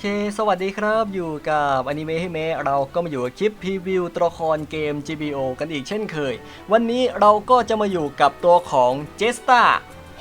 เค สวัสดีครับ อยู่กับอนิเมะให้เมะเราก็มาอยู่กับคลิปพรีวิวตัวละครเกม GBO กันอีกเช่นเคย วันนี้เราก็จะมาอยู่กับตัวของเจสตา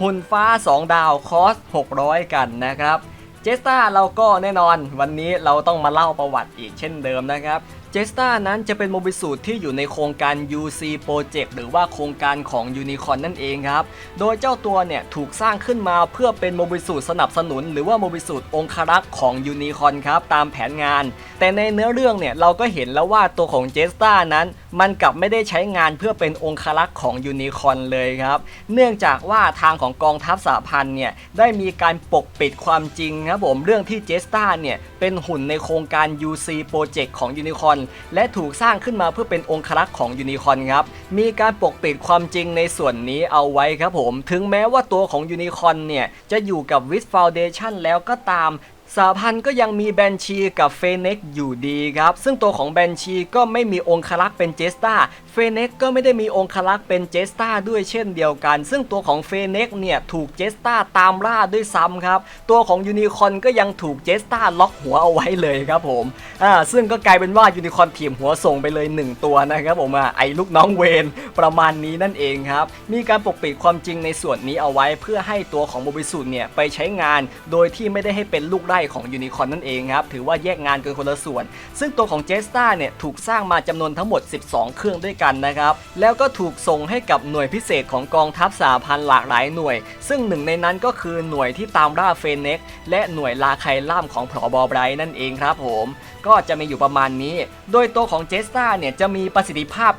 หุ่นฟ้า 2 ดาวคอส 600 กันนะครับ เจสตาเราก็แน่นอน วันนี้เราต้องมาเล่าประวัติอีกเช่นเดิมนะครับ เจสตานั้นจะเป็นโมบิสูตที่อยู่ในโครงการ UC Project หรือว่าโครงการของ Unicorn นั่นเองครับ โดยเจ้าตัวเนี่ยถูกสร้างขึ้นมาเพื่อเป็นโมบิสูตสนับสนุน หรือว่าโมบิสูตองครักษ์ของ Unicorn ครับตามแผนงาน แต่ในเนื้อเรื่องเนี่ยเราก็เห็นแล้วว่าตัวของเจสตานั้น มันกลับไม่ได้ใช้งานเพื่อเป็นองครักษ์ของ Unicorn เลยครับ เนื่องจากว่าทางของกองทัพสหพันธ์เนี่ยได้มีการปกปิดความจริงครับผมเรื่องที่เจสตาเนี่ยเป็นหุ่นในโครงการ UC Project ของ Unicorn และถูกสร้างขึ้นมาเพื่อเป็นองครักษ์ของยูนิคอนครับ มีการปกปิดความจริงในส่วนนี้เอาไว้ครับผม ถึงแม้ว่าตัวของยูนิคอนเนี่ย จะอยู่กับวิสฟาวเดชันแล้วก็ตามสาพันธ์ก็ยังมีแบนชีกับเฟเน็กอยู่ดีครับ ซึ่งตัวของแบนชีก็ไม่มีองครักษ์เป็นเจสตา เฟเน็กก็ไม่ได้มีองคลักษ์เป็นเจสตาด้วยเช่นเดียวกัน ซึ่งตัวของเฟเน็กเนี่ยถูกเจสตาตามล่าด้วยซ้ำครับ ตัวของยูนิคอนก็ยังถูกเจสตาล็อกหัวเอาไว้เลยครับผมอ่าซึ่งก็กลายเป็นว่ายูนิคอนถีบหัวส่งไปเลย 1 ตัวนะครับผมอะไอ้ลูกน้องเวนประมาณนี้นั่นเองครับ มีการปกปิดความจริงในส่วนนี้เอาไว้เพื่อให้ตัวของโมบิสุเนี่ยไปใช้งาน โดยที่ไม่ได้ให้เป็นลูกไร่ของยูนิคอนนั่นเองครับถือว่าแยกงานกันคนละส่วน ซึ่งตัวของเจสตาเนี่ยถูกสร้างมาจำนวนทั้งหมด 12 เครื่องด้วยกันนะครับ แล้วก็ถูกส่งให้กับหน่วยพิเศษของกองทัพสหพันธ์หลากหลายหน่วย ซึ่งหนึ่งในนั้นก็คือหน่วยที่ตามล่าเฟเน็กและหน่วยลาไคล่ามของผอบอไบรท์นั่นเองครับผม ก็จะมีอยู่ประมาณนี้ โดยตัวของเจสตาเนี่ยจะมีประสิทธิภาพ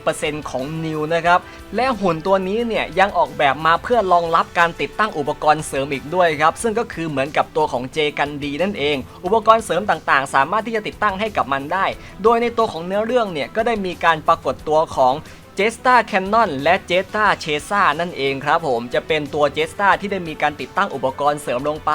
90%ของนิวนะครับ และหุ่นตัวนี้เนี่ยยังออกแบบมาเพื่อรองรับการติดตั้งอุปกรณ์เสริมอีกด้วยครับ ซึ่งก็คือเหมือนกับตัวของเจกันดีนั่นเอง อุปกรณ์เสริมต่างๆ สามารถที่จะติดตั้งให้กับมันได้ โดยในตัวของเนื้อเรื่องเนี่ยก็ได้มีการปรากฏตัวของเจสตาแคนนอนและเจสตาเชซ่านั่นเองครับผมจะเป็นตัวเจสตาที่ได้มีการติดตั้งอุปกรณ์เสริมลงไป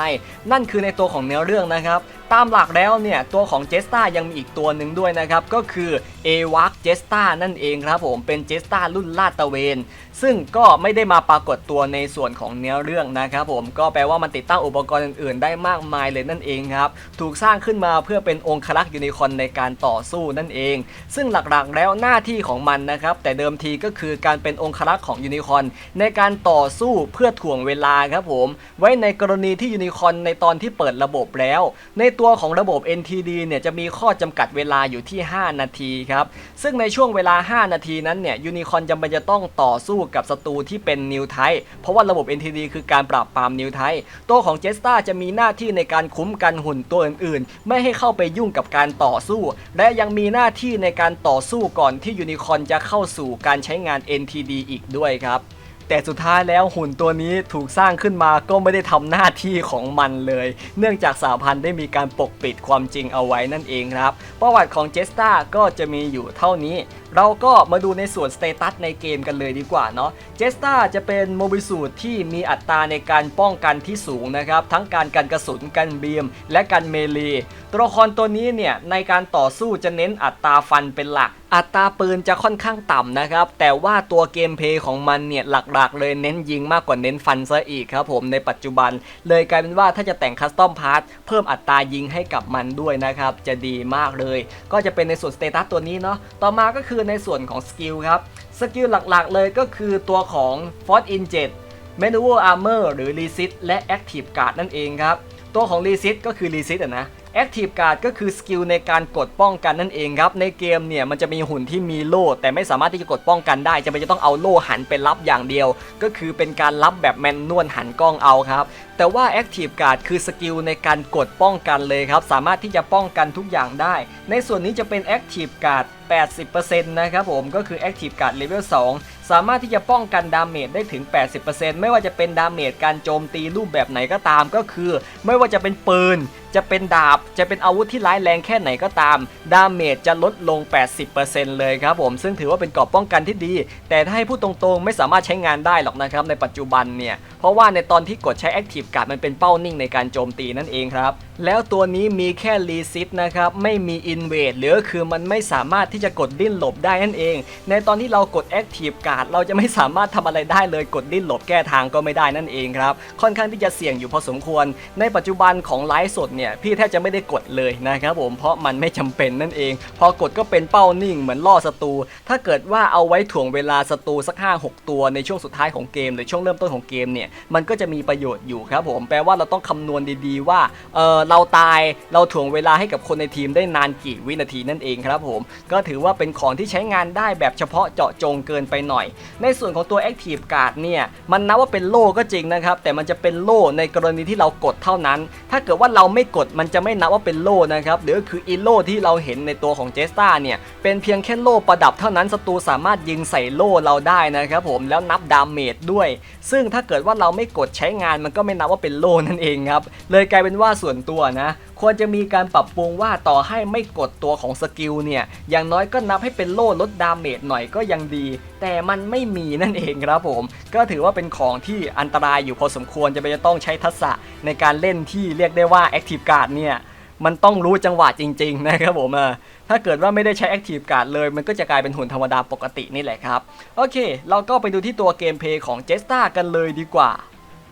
นั่นคือในตัวของเนื้อเรื่องนะครับ ตามหลักแล้วเนี่ยตัวของเจสตายังมีอีกตัวหนึ่งด้วยนะครับ ก็คือเอวักเจสตานั่นเองครับผมเป็นเจสตารุ่นลาดตะเวน ซึ่งก็ไม่ได้มาปรากฏตัวในส่วนของเนื้อเรื่องนะครับผมก็แปลว่ามันติดตั้งอุปกรณ์อื่นๆ ได้มากมายเลยนั่นเองครับ ถูกสร้างขึ้นมาเพื่อเป็นองครักษ์ยูนิคอนในการต่อสู้นั่นเอง ซึ่งหลักๆแล้วหน้าที่ของมันนะครับแต่เดิมทีก็คือการเป็นองครักษ์ของยูนิคอนในการต่อสู้เพื่อถ่วงเวลาครับผมไว้ในกรณีที่ยูนิคอนในตอนที่เปิดระบบแล้ว ในตัวของระบบ NTD เนี่ยจะมีข้อจำกัดเวลาอยู่ที่ 5 นาทีครับ ซึ่งในช่วงเวลา 5 นาทีนั้นเนี่ยยูนิคอนจำเป็นจะต้องต่อสู้กับศัตรูที่เป็นนิวไทเพราะว่าระบบ NTD คือการปราบปรามนิวไทตัวของเจสตาจะมีหน้าที่ในการคุ้มกันหุ่นตัวอื่นๆ ไม่ให้เข้าไปยุ่งกับการต่อสู้ และยังมีหน้าที่ในการต่อสู้ก่อนที่ยูนิคอนจะเข้าสู่การใช้งาน NTD อีกด้วยครับ แต่สุดท้ายแล้วหุ่นตัวนี้ถูกสร้างขึ้นมาก็ไม่ได้ทำหน้าที่ของมันเลย เนื่องจากสาพันธ์ได้มีการปกปิดความจริงเอาไว้นั่นเองครับ ประวัติของเจสตาก็จะมีอยู่เท่านี้ เราก็มาดูในส่วนสเตตัสในเกมกันเลยดีกว่าเนาะเจสตาจะเป็นโมบิสูตที่มีอัตราในการป้องกันที่สูงนะครับ ทั้งการกันกระสุนกันเบียม และกันเมลีตัวละครตัวนี้เนี่ยในการต่อสู้จะเน้นอัตราฟันเป็นหลัก อัตราปืนจะค่อนข้างต่ำนะครับ แต่ว่าตัวเกมเพย์ของมันเนี่ยหลักๆ เลยเน้นยิงมากกว่าเน้นฟันซะอีกครับผมในปัจจุบัน เลยกลายเป็นว่าถ้าจะแต่งคัสตอมพาร์ทเพิ่มอัตรายิงให้กับมันด้วยนะครับจะดีมากเลย ก็จะเป็นในส่วนสเตตัสตัวนี้เนาะต่อมาก็คือในส่วนของสกิลครับ สกิลหลักๆเลยก็คือตัวของ Force in 7 m a n u a l Armor หรือ Resist และ Active Guard นั่นเองครับ ตัวของ Resist ก็คือ Resist อะนะ Active Guard ก็คือสกิลในการกดป้องกันนั่นเองครับ ในเกมเนี่ยมันจะมีหุ่นที่มีโล่ แต่ไม่สามารถที่จะกดป้องกันได้จะเป็นจะต้องเอาโล่หันไปรับอย่างเดียว ก็คือเป็นการรับแบบแมนนวลหันกล้องเอาครับ แต่ว่า Active Guard คือสกิลในการกดป้องกันเลยครับ สามารถที่จะป้องกันทุกอย่างได้ ในส่วนนี้จะเป็น Active Guard 80%นะครับผมก็คือ Active Guard Level 2 สามารถที่จะป้องกันดาเมจได้ถึง 80%ไม่ว่าจะเป็นดาเมจการโจมตีรูปแบบไหนก็ตามก็คือ ไม่ว่าจะเป็นปืน จะเป็นดาบจะเป็นอาวุธที่ร้ายแรงแค่ไหนก็ตาม ดาเมจจะลดลง 80%เลยครับผมซึ่งถือว่าเป็นกรอบป้องกันที่ดี แต่ถ้าให้พูดตรงๆ ไม่สามารถใช้งานได้หรอกนะครับในปัจจุบันเนี่ย เพราะว่าในตอนที่กดใช้ Active Guard มันเป็นเป้านิ่งในการโจมตีนั่นเองครับ แล้วตัวนี้มีแค่รีซิตนะครับ ไม่มีอินเวดหรือคือมันไม่สามารถที่จะกดดิ้นหลบได้นั่นเอง ในตอนที่เรากด Active Guard าศเราจะไม่สามารถทำอะไรได้เลยกดดิ้นหลบแก้ทางก็ไม่ได้นั่นเองครับค่อนข้างที่จะเสี่ยงอยู่พอสมควร ในปัจจุบันของไลฟ์สดเนี่ยพี่แทบจะไม่ได้กดเลยนะครับผมเพราะมันไม่จำเป็นนั่นเอง พอกดก็เป็นเป้านิ่งเหมือนล่อศัตรู ถ้าเกิดว่าเอาไว้ถ่วงเวลาศัตรูสัก 5 6 ตัวในช่วงสุดท้ายของเกม หรือช่วงเริ่มต้นของเกมเนี่ยมันก็จะมีประโยชน์อยู่ครับผมแปลว่าเราต้องคำนวณดีๆว่าเออเราตายเราถ่วงเวลาให้กับคนในทีมได้นานกี่วินาทีนั่นเองครับผมก็ถือว่าเป็นของที่ใช้งานได้แบบเฉพาะเจาะจงเกินไปหน่อย ในส่วนของตัว Active Card เนี่ยมันนับว่าเป็นโล่ก็จริงนะครับแต่มันจะเป็นโล่ในกรณีที่เรากดเท่านั้น ถ้าเกิดว่าเราไม่กดมันจะไม่นับว่าเป็นโล่นะครับหรือคืออีโล่ที่เราเห็นในตัวของเจสตาเนี่ยเป็นเพียงแค่โล่ประดับเท่านั้นศัตรูสามารถยิงใส่โล่เราได้นะครับผมแล้วนับดาเมจด้วย ซึ่งถ้าเกิดว่าเราไม่กดใช้งานมันก็ไม่นับว่าเป็นโล่นั่นเองครับเลยกลายเป็นว่าส่วนตัวนะควรจะมีการปรับปรุงว่าต่อให้ไม่กดตัวของสกิลเนี่ย อย่างน้อยก็นับให้เป็นโล่ลดดาเมจหน่อยก็ยังดี แต่มันไม่มีนั่นเองครับผม ก็ถือว่าเป็นของที่อันตรายอยู่พอสมควรจะไปนจะต้องใช้ทักษะในการเล่นที่เรียกได้ว่า Active Guard เนี่ยมันต้องรู้จังหวะจริง ๆ นะครับผมถ้าเกิดว่าไม่ได้ใช้ Active Guard เลย มันก็จะกลายเป็นหุ่นธรรมดาปกตินี่แหละครับ โอเค เราก็ไปดูที่ตัวเกมเพลย์ของเจสตากันเลยดีกว่า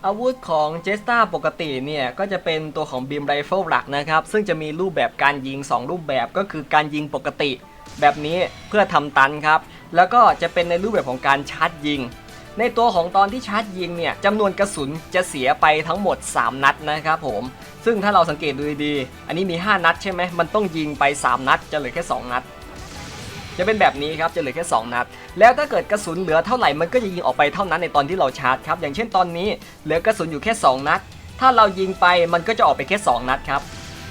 อาวุธของเจสตาปกติเนี่ยก็จะเป็นตัวของบีมไรเฟิลหลักนะครับ ซึ่งจะมีรูปแบบการยิง 2 รูปแบบก็คือการยิงปกติ แบบนี้เพื่อทำตันครับ แล้วก็จะเป็นในรูปแบบของการชาร์จยิง ในตัวของตอนที่ชาร์จยิงเนี่ยจำนวนกระสุนจะเสียไปทั้งหมด 3 นัดนะครับผม ซึ่งถ้าเราสังเกตดูดีๆอันนี้มี 5 นัดใช่ไหมมันต้องยิงไป 3 นัดจะเหลือแค่ 2 นัด จะเป็นแบบนี้ครับจะเหลือแค่2นัด แล้วถ้าเกิดกระสุนเหลือเท่าไหร่มันก็จะยิงออกไปเท่านั้นในตอนที่เราชาร์จครับอย่างเช่นตอนนี้เหลือกระสุนอยู่แค่ 2 นัด ถ้าเรายิงไปมันก็จะออกไปแค่ 2 นัดครับ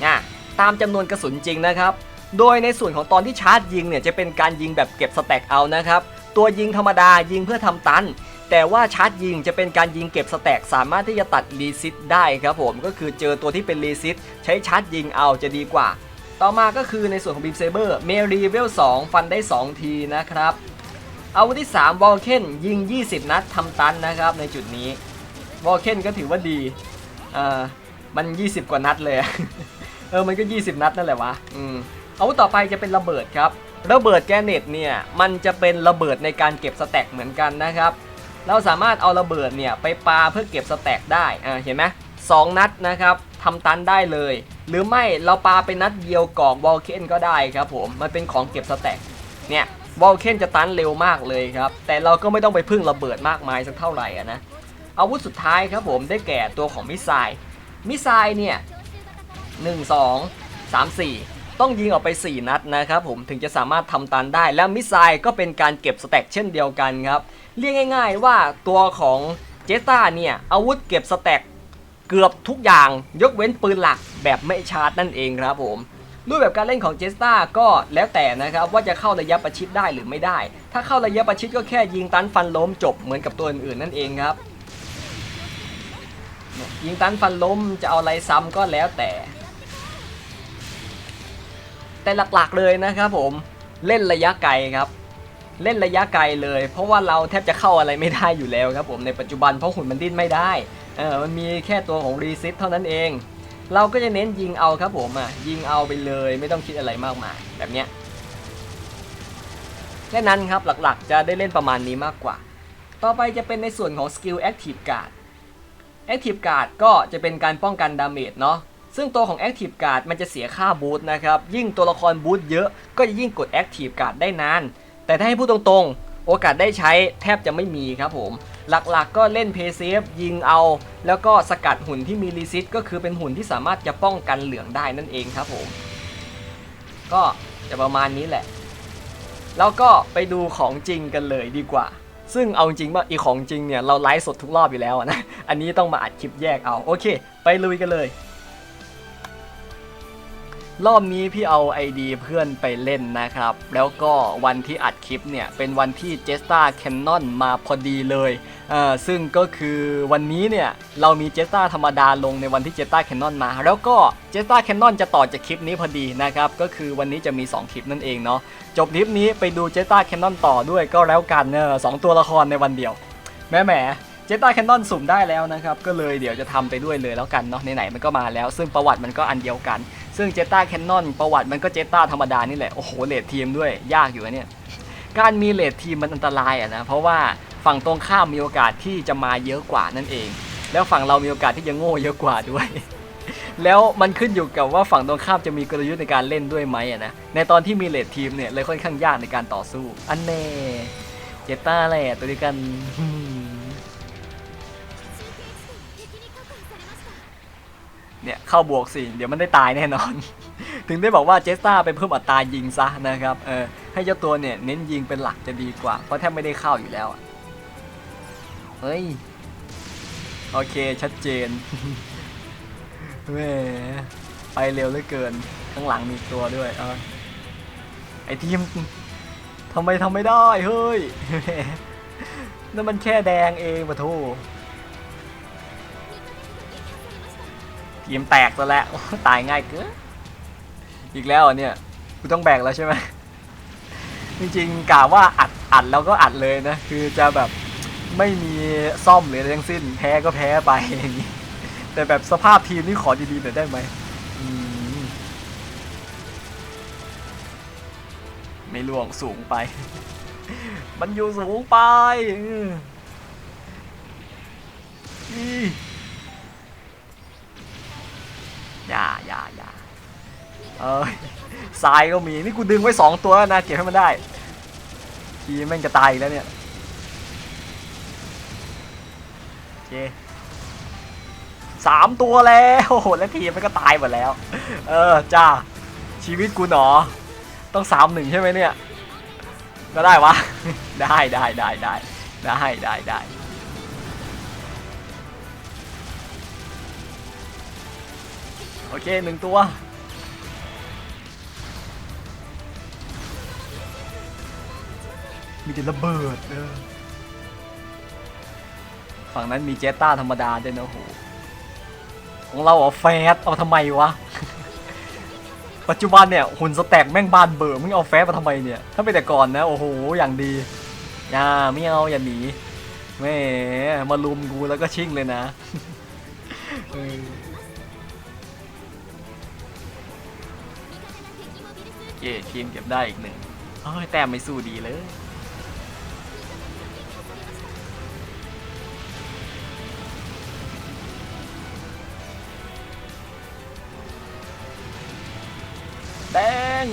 นะตามจำนวนกระสุนจริงนะครับ โดยในส่วนของตอนที่ชาร์จยิงเนี่ยจะเป็นการยิงแบบเก็บสแต็กเอานะครับตัวยิงธรรมดายิงเพื่อทำตัน แต่ว่าชาร์จยิงจะเป็นการยิงเก็บสแต็กสามารถที่จะตัดรีซิตได้ครับผมก็คือเจอตัวที่เป็นรีซิตใช้ชาร์จยิงเอาจะดีกว่า ต่อมาก็คือในส่วนของบีมเซเบอร์เมรีเวล2ฟันได้ 2 ทีนะครับ อาวุธที่3วอลเคนยิง 20 นัดทำตันนะครับในจุดนี้วอลเคนก็ถือว่าดีอ่ามัน 20 กว่านัดเลย เออมันก็ 20 นัดนั่นแหละวะอืมอาวุธต่อไปจะเป็นระเบิดครับ ระเบิดแกเน็ตเนี่ยมันจะเป็นระเบิดในการเก็บสแต็กเหมือนกันนะครับ เราสามารถเอาระเบิดเนี่ยไปปาเพื่อเก็บสแต็กได้อ่าเห็นไหมสองนัดนะครับทำตันได้เลย หรือไม่เราปาไปนัดเดียวกอกวอลเคนก็ได้ครับผมมันเป็นของเก็บสแต็กเนี่ยวอลเคนจะตันเร็วมากเลยครับ แต่เราก็ไม่ต้องไปพึ่งระเบิดมากมายสักเท่าไหร่อะนะอาวุธสุดท้ายครับผมได้แก่ตัวของมิสไซล์มิสไซล์เนี่ย1 2 3 4 ต้องยิงออกไป 4 นัดนะครับผมถึงจะสามารถทำตันได้ แล้วมิสไซล์ก็เป็นการเก็บสแต็กเช่นเดียวกันครับ เรียกง่าย ๆ ว่าตัวของเจสตาเนี่ยอาวุธเก็บสแต็ก เกือบทุกอย่างยกเว้นปืนหลักแบบไม่ชาร์จนั่นเองครับผมรูปแบบการเล่นของเจสตาก็แล้วแต่นะครับว่าจะเข้าระยะประชิดได้หรือไม่ได้ ถ้าเข้าระยะประชิดก็แค่ยิงตันฟันล้มจบเหมือนกับตัวอื่นๆนั่นเองครับยยิงตันฟันล้มจะเอาอะไรซ้ำก็แล้วแต่ แต่หลักๆเลยนะครับผมเล่นระยะไกลครับ เล่นระยะไกลเลย เพราะว่าเราแทบจะเข้าอะไรไม่ได้อยู่แล้วครับผมในปัจจุบันเพราะหุ่นมันดิ้นไม่ได้เออมันมีแค่ตัวของรีซิตเท่านั้นเอง เราก็จะเน้นยิงเอาครับผมอะยิงเอาไปเลยไม่ต้องคิดอะไรมากมายแบบเนี้ยแค่นั้นครับหลักๆ จะได้เล่นประมาณนี้มากกว่า ต่อไปจะเป็นในส่วนของสกิล Active Guard Active Guard ก็จะเป็นการป้องกันดาเมจเนาะซึ่งตัวของ Active Guard มันจะเสียค่าบูทนะครับ ยิ่งตัวละครบูทเยอะก็จะยิ่งกด Active Guard ได้นาน แต่ถ้าให้พูดตรงๆ โอกาสได้ใช้แทบจะไม่มีครับผม หลักๆก็เล่นเพย์เซฟยิงเอา แล้วก็สกัดหุ่นที่มีรีซิตก็คือเป็นหุ่นที่สามารถจะป้องกันเหลืองได้นั่นเองครับผม ก็จะประมาณนี้แหละ แล้วก็ไปดูของจริงกันเลยดีกว่า ซึ่งเอาจริงว่าอีของจริงเนี่ยเราไลฟ์สดทุกรอบอยู่แล้วนะ อันนี้ต้องมาอัดคลิปแยกเอา โอเค ไปลุยกันเลย รอบนี้พี่เอา ID เพื่อนไปเล่นนะครับ แล้วก็วันที่อัดคลิปเนี่ย เป็นวันที่เจสตาแคนนอนมาพอดีเลยเอ่อซึ่งก็คือวันนี้เนี่ย เรามีเจสตาธรรมดาลงในวันที่เจสตาแคนนอนมา แล้วก็เจสตาแคนนอนจะต่อจากคลิปนี้พอดีนะครับ ก็คือวันนี้จะมี 2 คลิปนั่นเองเนาะจบคลิปนี้ไปดูเจสตาแคนนอนต่อด้วยก็แล้วกันเนอสองตัวละครในวันเดียวแหมแหมเจต a าแคนนอนสุ่มได้แล้วนะครับ ก็เลยเดี๋ยวจะทำไปด้วยเลยแล้วกันเนาะไหนๆมันก็มาแล้ว ซึ่งประวัติมันก็อันเดียวกัน ซึ่งเจต a าแคนนอนประวัติมันก็เจต a าธรรมดานี่แหละ โอ้โหเลดทีมด้วยยากอยู่นะเนี่ย การมีเลดทีมมันอันตรายอะนะ เพราะว่าฝั่งตรงข้ามมีโอกาสที่จะมาเยอะกว่านั่นเอง แล้วฝั่งเรามีโอกาสที่จะโง่เยอะกว่าด้วย แล้วมันขึ้นอยู่กับว่าฝั่งตรงข้ามจะมีกลยุทธ์ในการเล่นด้วยไหมอะนะ ในตอนที่มีเลดทีมเนี่ยเลยค่อนข้างยากในการต่อสู้ อันแน่เจต้าแหละตัวเดียวกัน เนี่ยเข้าบวกสิเดี๋ยวมันได้ตายแน่นอน ถึงได้บอกว่าเจสตาไปเพิ่มอัตรายิงซะนะครับเออให้เจ้าตัวเนี่ยเน้นยิงเป็นหลักจะดีกว่า เพราะแทบไม่ได้เข้าอยู่แล้วเฮ้ยโอเคชัดเจนแหมไปเร็วเหลือเกิน ข้างหลังมีตัวด้วยอไอทีมทำไมทำไม่ได้เฮ้ยนั่นมันแค่แดงเองปะโท ทีมแตกซะแล้วตายง่ายเกินอีกแล้วเนี่ยกูต้องแบกแล้วใช่ไหมจริงๆกะว่าอัดอัดแล้วก็อัดเลยนะ คือจะแบบไม่มีซ่อมหรืออะไรทั้งสิ้น แพ้ก็แพ้ไปอย่างนี้แต่แบบสภาพทีมนี่ขอดีๆหน่อยได้ไหมไม่ล่วงสูงไป มันอยู่สูงไปอืม อย่าอย่าอย่าเอ้ยทรายก็มีนี่กูดึงไว้สองตัวนะเก็บให้มันได้ทีแม่งจะตายอีกแล้วเนี่ยโอเคสามตัวแล้วโอ้โหแล้วทีมมันก็ตายหมดแล้ว เออจ้าชีวิตกูหนอ ต้องสามหนึ่งใช่ไหมเนี่ย ก็ได้วะ ได้ได้ได้ได้ได้ได้ได้ โอเคหนึ่งตัว มีแต่ระเบิดเออฝั่งนั้นมีเจตต้าธรรมดาด้วยนะโหของเราเหรอแฟตเอาทำไมวะ ปัจจุบันเนี่ยหุ่นสแต็กแม่งบานเบอร์มึงเอาแฟตมาทำไมเนี่ย ถ้าเป็นแต่ก่อนนะโอ้โหอย่างดีอย่าไม่เอาอย่าหนีแม่มาลุมกูแล้วก็ชิ่งเลยนะ เออโอเคทีมเก็บได้อีกหนึ่งเฮ้ยแต้มไม่สู้ดีเลยแดง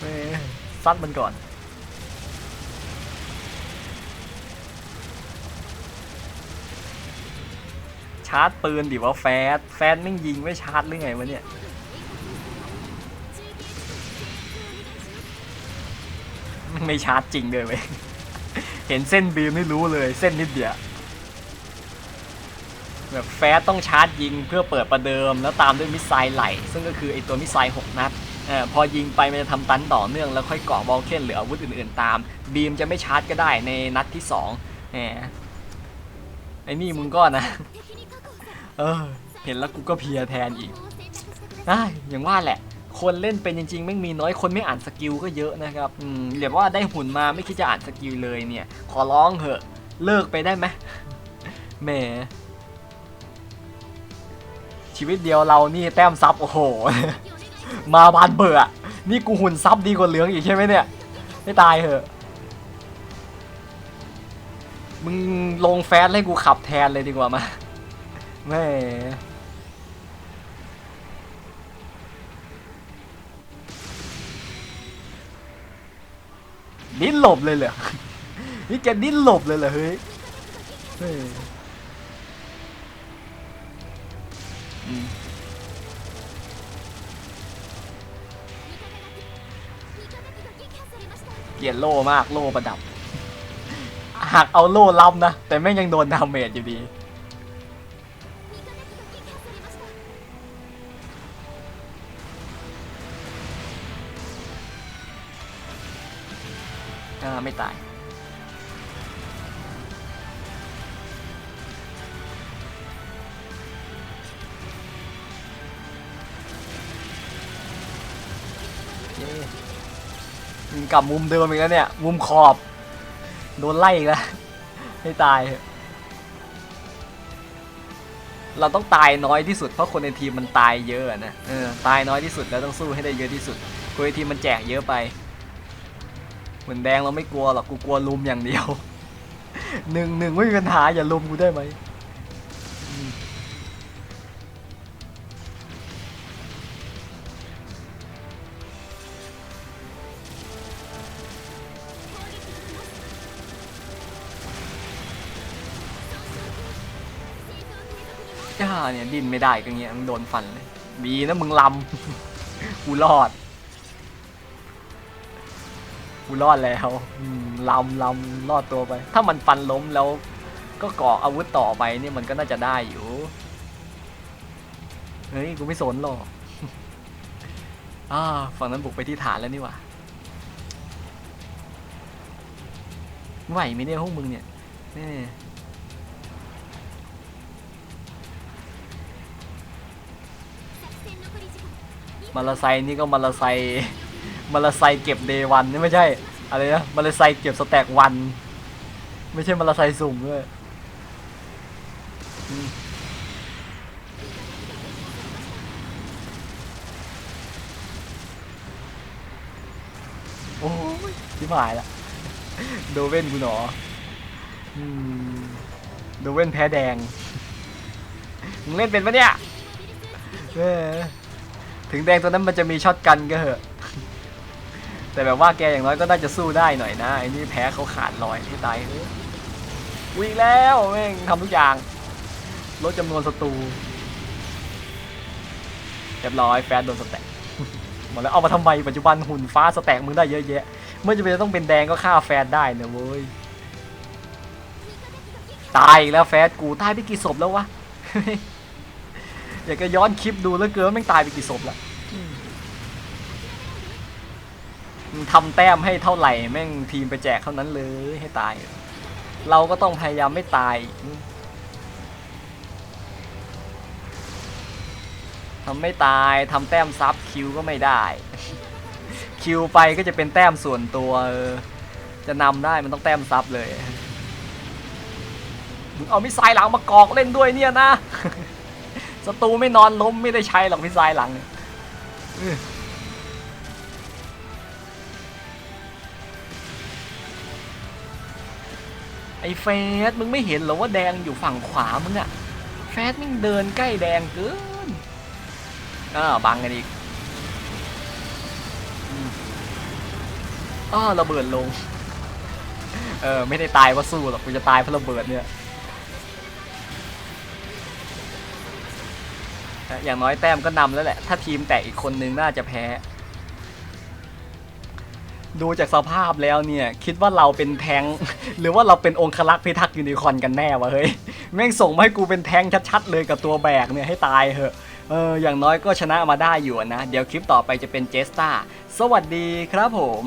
เอ้ยซัดมันก่อน ชาร์จปืนดิว่าแฟดแฟดไม่งยิงไม่ชาร์จหรือไงวะเนี่ย ไม่ชาร์จจริงเลยเว้ย เห็นเส้นบีมไม่รู้เลยเส้นนิดเดียวแบบแฟสต้องชาร์จยิงเพื่อเปิดประเดิมแล้วตามด้วยมิสไซล์ไหล ซึ่งก็คือไอตัวมิสไซล์6นัดอพอยิงไปมันจะทำตันต่อเนื่องแล้วค่อยเกาะบอลเคนหรืออาวุธอื่นๆตาม บีมจะไม่ชาร์จก็ได้ในนัดที่2แหมไอ้นี่มึงก็นะ เออ เห็นแล้วกูก็เพียแทนอีกได้อย่างว่าแหละ คนเล่นเป็นจริงๆ ไม่มีน้อยคนไม่อ่านสกิลก็เยอะนะครับอืมเรียกว่าได้หุ่นมาไม่คิดจะอ่านสกิลเลยเนี่ย ขอร้องเหอะเลิกไปได้ไหมแหมชีวิตเดียวเรานี่แต้มซับโอ้โห มาบานเบื่อนี่กูหุ่นซับดีกว่าเหลืองอีกใช่ไหมเนี่ย ไม่ตายเหอะ มึงลงแฟสให้กูขับแทนเลยดีกว่ามาแม่ ดิ้นหลบเลยเหรอ นี่แกดิ้นหลบเลยเหรอเฮ้ยเฮ้ยเกลียดโล่มากโล่ประดับ หากเอาโล่ล้ำนะ แต่แม่งยังโดนดาเมจอยู่ดี อ่าไม่ตาย เย้อืมกลับมุมเดิมอีกแล้วเนี่ย มุมขอบ โดนไล่อีกแล้วให้ตาย เราต้องตายน้อยที่สุดเพราะคนในทีมมันตายเยอะอะนะเออตายน้อยที่สุดแล้วต้องสู้ให้ได้เยอะที่สุดคนในทีมมันแจกเยอะไป เหมือนแดงเราไม่กลัวหรอกกูกลัวลุมอย่างเดียวหนึ่งหนึ่งไม่มีปัญหาอย่าลุมกูได้ไหมจ้าเนี่ยดิ้นไม่ได้ก็เงี้ยมึงโดนฟันเลยดีนะมึงลำกูรอด กูรอดแล้วอืมลำลำรอดตัวไป ถ้ามันฟันล้มแล้วก็เกาะอาวุธต่อไปนี่มันก็น่าจะได้อยู่ เฮ้ย กูไม่สนหรอกอ่าฝั่งนั้นบุกไปที่ฐานแล้วนี่หว่าไหวไหมเนี่ยพวกมึงเนี่ยนี่มาลาไซนี่ก็มาลาไซ มาลาไซเก็บเดวันนี่ไม่ใช่ อะไรนะมาลาไซเก็บสแต็กวัน ไม่ใช่มาลาไซสุ่มด้วยโอ้ยชิบหายละ โดเว่นกูหนอโดเว่นแพ้แดง มึงเล่นเป็นปะเนี่ยถึงแดงตัวนั้นมันจะมีช็อตกันก็เหอะ แต่แบบว่าแกอย่างน้อยก็น่าจะสู้ได้หน่อยนะไอ้นี่แพ้เขาขาดลอยที่ตายวิ่งแล้วแม่งทำทุกอย่างลดจำนวนศัตรูเรียบร้อยแฟนโดนสแต็กหมดแล้วเอามาทำไมปัจจุบันหุ่นฟ้าสแต็กมึงได้เยอะแยะเมื่อจะเป็นต้องเป็นแดงก็ฆ่าแฟนได้เนี่ยเว้ยตายแล้วแฟนกูตายไปกี่ศพแล้ววะอยากจะย้อนคลิปดูแล้วเกินว่าแม่งตายไปกี่ศพละมึง ทำแต้มให้เท่าไหร่แม่งทีมไปแจกเท่านั้นเลยให้ตาย เราก็ต้องพยายามไม่ตายทำไม่ตายทำแต้มซับคิวก็ไม่ได้ คิวไปก็จะเป็นแต้มส่วนตัว จะนำได้มันต้องแต้มซับเลยมึงเอามิสไซล์หลังมากอกเล่นด้วยเนี่ยนะศัตรูไม่นอนล้มไม่ได้ใช้หรอกมิสไซล์หลัง ไอ้เฟสมึงไม่เห็นเหรอว่าแดงอยู่ฝั่งขวามึงอะแฟสมึงเดินใกล้แดงเกินอ่าบังกันอีกอืมอ้อระเบิดลง เออไม่ได้ตายเพราะสู้หรอกกูจะตายเพราะระเบิดเนี่ยอย่างน้อยแต้มก็นำแล้วแหละ ถ้าทีมแตกอีกคนนึงน่าจะแพ้ ดูจากสภาพแล้วเนี่ย คิดว่าเราเป็นแทง หรือว่าเราเป็นองคลักษ์พิทักษ์ยูนิคอนกันแน่วะเฮ้ยแม่งส่งมาให้กูเป็นแทงชัดๆเลยกับตัวแบกเนี่ยให้ตายเหอะเอออย่างน้อยก็ชนะมาได้อยู่นะ เดี๋ยวคลิปต่อไปจะเป็นเจสตาสวัสดีครับผม